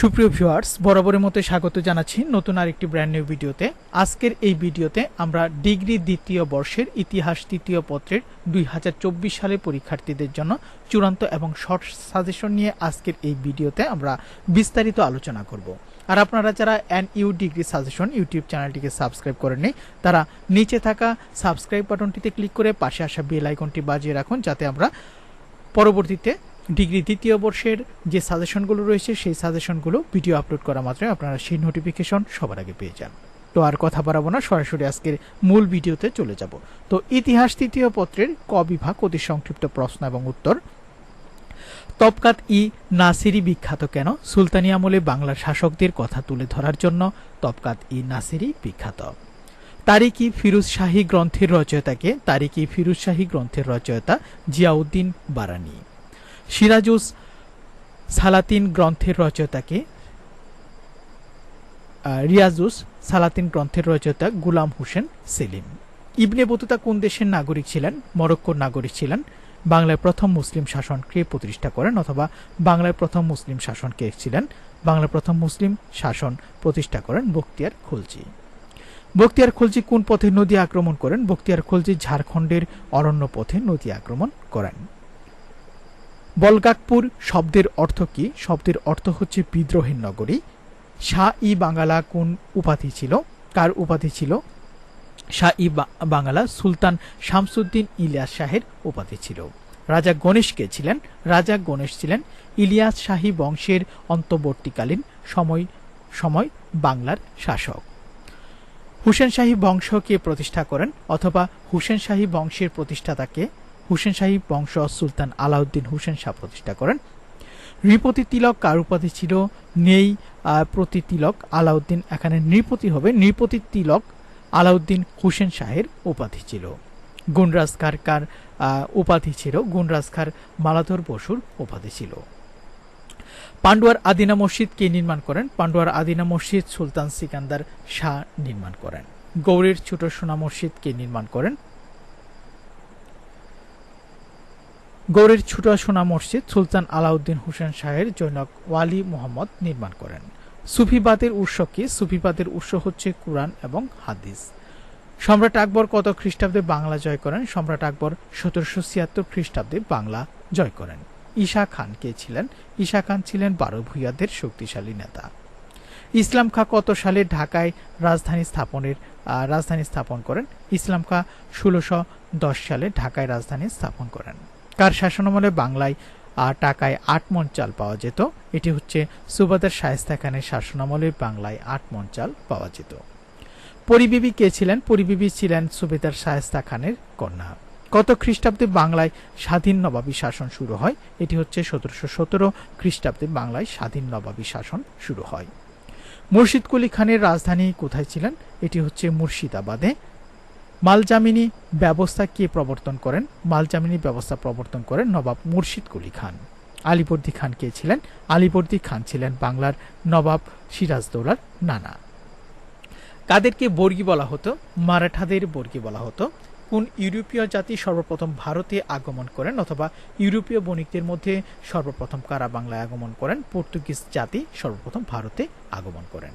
সুপ্রিয় ভিউয়ার্স, বরাবরের মতো স্বাগত জানাচ্ছি নতুন আরেকটি ব্র্যান্ড নিউ ভিডিওতে। আজকের এই ভিডিওতে আমরা ডিগ্রি দ্বিতীয় বর্ষের ইতিহাস তৃতীয় পত্রের দুই হাজার চব্বিশ সালে পরীক্ষার্থীদের জন্য চূড়ান্ত এবং শর্ট সাজেশন নিয়ে আজকের এই ভিডিওতে আমরা বিস্তারিত আলোচনা করব। আর আপনারা যারা N U degree suggestion YouTube চ্যানেলটিকে সাবস্ক্রাইব করেননি, তারা নিচে থাকা সাবস্ক্রাইব বাটনটিতে ক্লিক করে পাশে আসা বেল আইকনটি বাজিয়ে রাখুন, যাতে আমরা পরবর্তীতে ডিগ্রি দ্বিতীয় বর্ষের যে সাজেশনগুলো রয়েছে, সেই সাজেশনগুলো ভিডিও আপলোড করা মাত্রই আপনারা সেই নোটিফিকেশন সবার আগে পেয়ে যান। তো আর কথা বাড়াবো না, সরাসরি আজকের মূল ভিডিওতে চলে যাব। তো ইতিহাস তৃতীয় পত্রের ক বিভাগ অতি সংক্ষিপ্ত প্রশ্ন এবং উত্তর। তবকাত ই নাসিরি বিখ্যাত কেন? সুলতানি আমলে বাংলার শাসকদের কথা তুলে ধরার জন্য তবকাত ই নাসিরি বিখ্যাত। তারিকি ফিরুজ শাহী গ্রন্থের রচয়িতাকে তারিকি ফিরুজ শাহী গ্রন্থের রচয়িতা জিয়াউদ্দিন বারানি। সিরাজুস সালাতিন গ্রন্থের রচয়িতাকে রিয়াজুস সালাতিন গ্রন্থের রচয়িতা গুলাম হোসেন সেলিম। ইবনে বতুতা কোন দেশের নাগরিক ছিলেন? মরক্কোর নাগরিক ছিলেন। বাংলায় প্রথম মুসলিম শাসনকে প্রতিষ্ঠা করেন অথবা বাংলায় প্রথম মুসলিম শাসনকে ছিলেন। বাংলার প্রথম মুসলিম শাসন প্রতিষ্ঠা করেন বক্তিয়ার খলজি। বক্তিয়ার খলজি কোন পথে নদী আক্রমণ করেন? বখতিয়ার খলজি ঝাড়খণ্ডের অরণ্য পথে নদী আক্রমণ করেন। বলগাকপুর শব্দের অর্থ কি? শব্দের অর্থ হচ্ছে বিদ্রোহের নগরী। শাহ ই বাঙ্গালা কোন উপাধি ছিল? কার উপাধি ছিল? শাহ ই বাঙ্গালা সুলতান শামসুদ্দিন ইলিয়াস শাহের উপাধি ছিল। রাজা গণেশ কে ছিলেন? রাজা গণেশ ছিলেন ইলিয়াস শাহী বংশের অন্তর্বর্তীকালীন সময় সময় বাংলার শাসক। হুসেন শাহী বংশকে প্রতিষ্ঠা করেন অথবা হুসেন শাহী বংশের প্রতিষ্ঠাতাকে হুসেন শাহী বংশ সুলতান আলাউদ্দিন হুসেন শাহ প্রতিষ্ঠা করেন। নৃপতি তিলক কার উপাধি ছিল? নেই। প্রতি তিলক আলাউদ্দিন, এখানে নৃপতি হবে। নৃপতি তিলক আলাউদ্দিন হুসেন শাহের উপাধি ছিল। গুণরাজ খার কার উপাধি ছিল? গুণরাজ খার মালাধর বসুর উপাধি ছিল। পান্ডুয়ার আদিনা মসজিদ কে নির্মাণ করেন? পান্ডুয়ার আদিনা মসজিদ সুলতান সিকান্দার শাহ নির্মাণ করেন। গৌড়ের ছোট সোনা মসজিদ কে নির্মাণ করেন? গৌড়ের ছুটা সোনা মসজিদ সুলতান আলাউদ্দিন হোসেন শাহের জৈনক ওয়ালি মোহাম্মদ নির্মাণ করেন। সুফিবাদের উৎস কি? সুফিবাদের উৎস হচ্ছে কুরআন এবং হাদিস। সম্রাট আকবর কত খ্রিস্টাব্দে বাংলা জয় করেন? সম্রাট আকবর সতেরোশো ছিয়াত্তর খ্রিস্টাব্দে বাংলা জয় করেন। ঈশা খান কে ছিলেন? ঈশা খান ছিলেন বারো ভূঁইয়াদের শক্তিশালী নেতা। ইসলাম খা কত সালে ঢাকায় রাজধানী স্থাপনের রাজধানী স্থাপন করেন? ইসলাম খাঁ ষোলোশো দশ সালে ঢাকায় রাজধানী স্থাপন করেন। কার শাসনামলে বাংলায় টাকায় আট মন চাল পাওয়া যেত। এটি হচ্ছে সুবাদার শায়েস্তা খানের শাসনামলে বাংলায় আট মন চাল পাওয়া যেত। পরিবিবি কে ছিলেন? পরিবিবি ছিলেন সুবেদার শায়েস্তা খানের কন্যা। কত খ্রিস্টাব্দে বাংলায় স্বাধীন নবাবী শাসন শুরু হয়? এটি হচ্ছে সতেরোশো সতেরো খ্রিস্টাব্দে বাংলায় স্বাধীন নবাবী শাসন শুরু হয়। মুর্শিদ কুলি খানের রাজধানী কোথায় ছিলেন? এটি হচ্ছে মুর্শিদাবাদে। মালজামিনী ব্যবস্থা কে প্রবর্তন করেন? মালজামিনী ব্যবস্থা প্রবর্তন করেন নবাব মুর্শিদ কুলি খান। আলিবর্দী খান কে ছিলেন? আলিবর্দী খান ছিলেন বাংলার নবাব সিরাজদৌলার নানা। কাদেরকে বর্গী বলা হতো? মারাঠাদের বর্গী বলা হতো। কোন ইউরোপীয় জাতি সর্বপ্রথম ভারতে আগমন করেন অথবা ইউরোপীয় বণিকদের মধ্যে সর্বপ্রথম কারা বাংলায় আগমন করেন? পর্তুগিজ জাতি সর্বপ্রথম ভারতে আগমন করেন।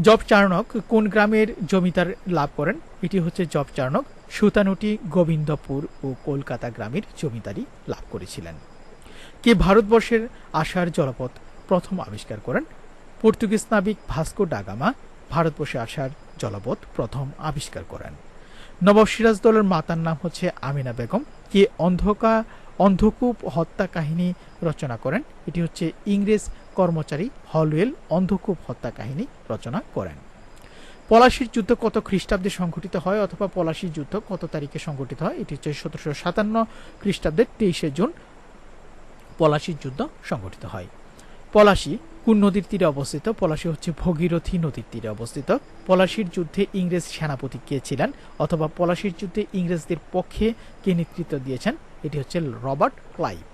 জব চারণক কোন গ্রামের জমিদার লাভ করেন? এটি হচ্ছে জব চারণক সুতানুটি গোবিন্দপুর ও কলকাতা গ্রামের জমিদারি লাভ করেছিলেন। কে ভারতবর্ষের আসার জলপথ প্রথম আবিষ্কার করেন? পর্তুগিজ নাবিক ভাস্কো ডাগামা ভারতবর্ষে আসার জলপথ প্রথম আবিষ্কার করেন। নবাব সিরাজদৌলের মাতার নাম হচ্ছে আমিনা বেগম। কে অন্ধকা অন্ধকূপ হত্যা কাহিনী রচনা করেন? এটি হচ্ছে ইংরেজ কর্মচারী হলওয়েল অন্ধকূপ হত্যা কাহিনী রচনা করেন। পলাশির যুদ্ধ কত খ্রিস্টাব্দে সংঘটিত হয় অথবা পলাশির যুদ্ধ কত তারিখে সংঘটিত হয়? এটি হচ্ছে সতেরোশো সাতান্ন খ্রিস্টাব্দের তেইশে জুন পলাশির যুদ্ধ সংঘটিত হয়। পলাশি কোন নদীর তীরে অবস্থিত? পলাশি হচ্ছে ভগীরথী নদীর তীরে অবস্থিত। পলাশির যুদ্ধে ইংরেজ সেনাপতি কে ছিলেন অথবা পলাশির যুদ্ধে ইংরেজদের পক্ষে কে নেতৃত্ব দিয়েছেন? এটি হচ্ছে রবার্ট ক্লাইভ।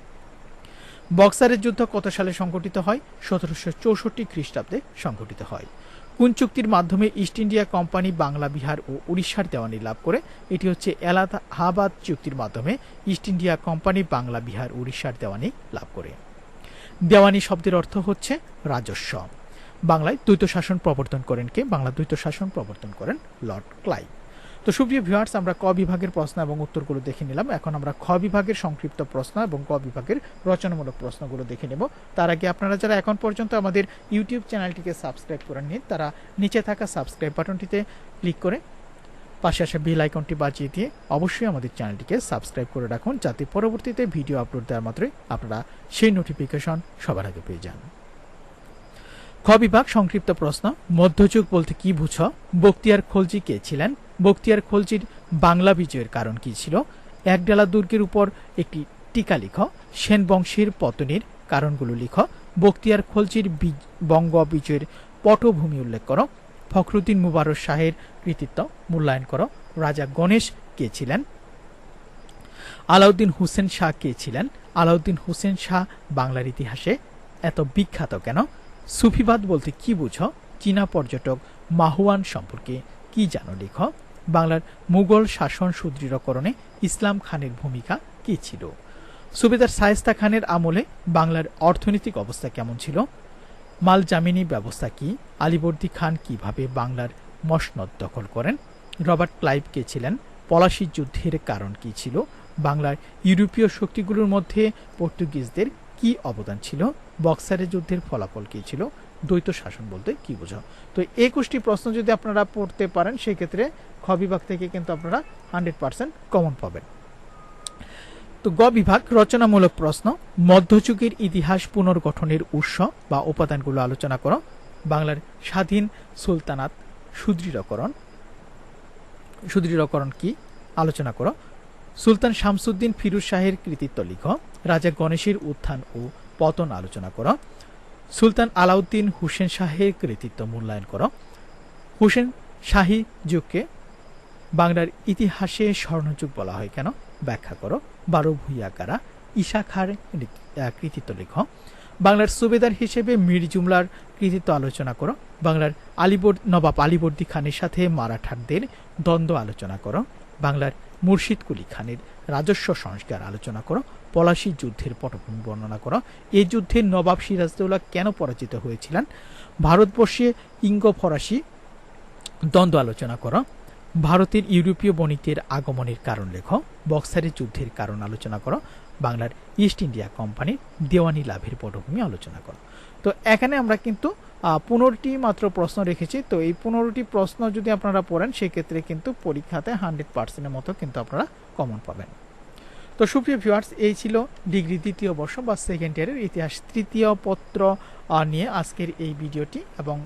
বক্সারের যুদ্ধ কত সালে সংঘটিত হয়? সতেরোশো চৌষট্টি খ্রিস্টাব্দে সংঘটিত হয়। কোন চুক্তির মাধ্যমে East India company Bangla, Bihar ও উড়িষ্যার দেওয়ানি লাভ করে? এটি হচ্ছে এলাহাবাদ চুক্তির মাধ্যমে East India company Bangla, Bihar, উড়িষ্যার দেওয়ানি লাভ করে। দেওয়ানি শব্দের অর্থ হচ্ছে রাজস্ব। বাংলায় দ্বৈত শাসন প্রবর্তন করেন কে? বাংলা দ্বৈত শাসন প্রবর্তন করেন লর্ড ক্লাইভ। তো সুপ্রিয় ভিউয়ার্স আমরা ক বিভাগের প্রশ্ন এবং উত্তরগুলো দেখে নিলাম। এখন আমরা খ বিভাগের সংক্ষিপ্ত প্রশ্ন এবং ক বিভাগের রচনামূলক প্রশ্নগুলো দেখে নেব। তার আগে আপনারা যারা এখন পর্যন্ত আমাদের ইউটিউব চ্যানেলটিকে সাবস্ক্রাইব করে করেননি, তারা নিচে থাকা সাবস্ক্রাইব বাটনটিতে ক্লিক করে পাশে আসা বেল আইকনটি বাজিয়ে দিয়ে অবশ্যই আমাদের চ্যানেলটিকে সাবস্ক্রাইব করে রাখুন, যাতে পরবর্তীতে ভিডিও আপলোড দেওয়ার মাত্রই আপনারা সেই নোটিফিকেশন সবার আগে পেয়ে যান। খ বিভাগ, সংক্ষিপ্ত প্রশ্ন। মধ্যযুগ বলতে কি বুঝ? বক্তিয়ার খলজি কে ছিলেন? বক্তিয়ার খলজির বাংলা বিজয়ের কারণ কি ছিল? একডালা দুর্গের উপর একটি টিকা লিখ, সেন বংশের পতনের কারণগুলো লিখ, বক্তিয়ার খলজির বঙ্গ বিজয়ের পটভূমি উল্লেখ করো, ফখরুদ্দিন মুবারক শাহের কৃতিত্ব মূল্যায়ন করো, রাজা গণেশ কে ছিলেন? আলাউদ্দিন হুসেন শাহ কে ছিলেন? আলাউদ্দিন হুসেন শাহ বাংলার ইতিহাসে এত বিখ্যাত কেন? সুফিবাদ বলতে কি বুঝো? চীনা পর্যটক মাহুয়ান সম্পর্কে কি জানো লেখ? বাংলার মুঘল শাসন সুদৃঢ়করণে ইসলাম খানের ভূমিকা কি ছিল? সুবেদার শায়েস্তা খানের আমলে বাংলার অর্থনৈতিক অবস্থা কেমন ছিল? মাল জামিনী ব্যবস্থা কি? আলিবর্দী খান কীভাবে বাংলার মসনদ দখল করেন? রবার্ট ক্লাইভ কে ছিলেন? পলাশি যুদ্ধের কারণ কি ছিল? বাংলার ইউরোপীয় শক্তিগুলোর মধ্যে পর্তুগিজদের কি অবদান ছিল? বক্সারের যুদ্ধের ফলাফল কি ছিল? দ্বৈত শাসন বলতে কি বোঝাও? তো একুশটি প্রশ্ন যদি আপনারা পড়তে পারেন, সেক্ষেত্রে খ বিভাগ থেকে কিন্তু আপনারা হান্ড্রেড পার্সেন্ট কমন পাবেন। তো গ বিভাগ, রচনামূলক প্রশ্ন, মধ্যযুগের ইতিহাস পুনর্গঠনের উৎস বা উপাদানগুলো আলোচনা করো। বাংলার স্বাধীন সুলতানাত সুদৃঢ়করণ সুদৃঢ়করণ কি? আলোচনা করো। সুলতান শামসুদ্দিন ফিরুজ শাহের কৃতিত্ব লিখ, রাজা গণেশের উত্থান ও পতন আলোচনা করো, সুলতান আলাউদ্দিন হুসেন শাহের কৃতিত্ব মূল্যায়ন করো, হুসেন শাহী যুগকে বাংলার ইতিহাসে স্বর্ণযুগ বলা হয় কেন? ব্যাখ্যা করো, বারো ভুইয়া কারা ঈশা খার কৃতিত্ব লেখ, বাংলার সুবেদার হিসেবে মীর জুমলার কৃতিত্ব আলোচনা করো, বাংলার আলিবর, নবাব আলিবর্দী খানের সাথে মারাঠারদের দ্বন্দ্ব আলোচনা করো, বাংলার মুর্শিদ কুলি খানের রাজস্ব সংস্কার আলোচনা করো, পলাশী যুদ্ধের পটভূমি বর্ণনা করো। এই যুদ্ধে নবাব সিরাজদৌল্লা কেন পরাজিত হয়েছিলেন? ভারতবর্ষে ইঙ্গ ফরাসি দ্বন্দ্ব আলোচনা করো। ভারতের ইউরোপীয় বণিকদের আগমনের কারণ লেখ। বক্সারের যুদ্ধের কারণ আলোচনা করো। বাংলার ইস্ট ইন্ডিয়া কোম্পানির দেওয়ানি লাভের পটভূমি আলোচনা করো। তো এখানে আমরা কিন্তু পনেরোটি মাত্র প্রশ্ন রেখেছি। তো এই পনেরোটি প্রশ্ন যদি আপনারা পড়েন, সেক্ষেত্রে কিন্তু পরীক্ষাতে হান্ড্রেড পার্সেন্টের মতো কিন্তু আপনারা কমন পাবেন। তো সুপ্রিয় ভিউয়ার্স এই ছিল ডিগ্রি দ্বিতীয় বর্ষ বা সেকেন্ড ইয়ারের ইতিহাস। তৃতীয় পত্র নিয়ে আজকের এই ভিডিওটি এবং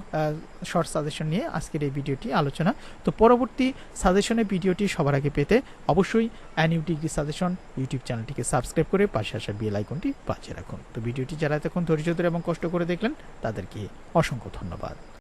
শর্ট সাজেশন নিয়ে আজকের এই ভিডিওটি আলোচনা। তো পরবর্তী সাজেশনের ভিডিওটি সবার আগে পেতে অবশ্যই N U degree suggestion YouTube চ্যানেলটিকে সাবস্ক্রাইব করে পাশে আসা বেল আইকনটি বাঁচিয়ে রাখুন। তো ভিডিওটি যারা এতক্ষণ ধৈর্য ধরে এবং কষ্ট করে দেখলেন, তাদেরকে অসংখ্য ধন্যবাদ।